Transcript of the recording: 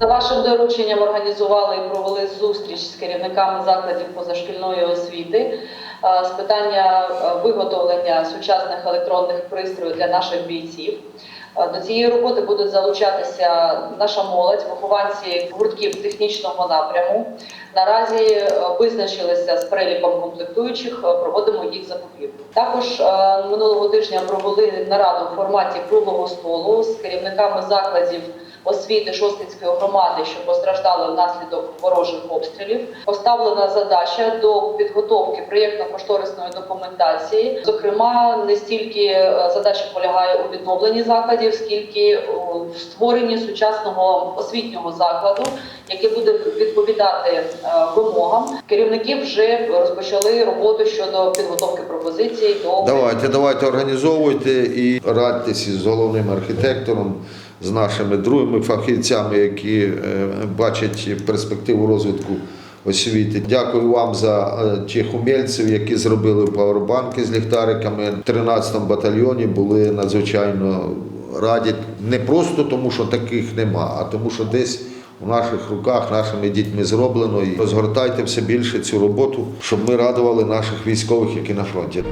За вашим дорученням організували і провели зустріч з керівниками закладів позашкільної освіти е, з питання е, виготовлення сучасних електронних пристроїв для наших бійців. Е, До цієї роботи будуть залучатися наша молодь, вихованці гуртків технічного напряму. Наразі визначилися з переліком комплектуючих, проводимо їх закупівлю. Також минулого тижня провели нараду в форматі круглого столу з керівниками закладів освіти Шостинської громади, що постраждали внаслідок ворожих обстрілів. Поставлена задача до підготовки проєктно-кошторисної документації. Зокрема, не стільки е, задача полягає у відновленні закладів, скільки у створенні сучасного освітнього закладу, який буде відповідати е, вимогам. Керівники вже розпочали роботу щодо підготовки пропозицій до Давайте, давайте організовуйте і радьтеся з головним архітектором, з нашими другими фахівцями, які е, бачать перспективу розвитку освіти. Дякую вам за е, тих умільців, які зробили павербанки з ліхтариками. В 13-му батальйоні були надзвичайно раді не просто тому, що таких нема, а тому, що десь. У наших руках, нашими дітьми зроблено і розгортайте все більше цю роботу, щоб ми радували наших військових, які на фронті.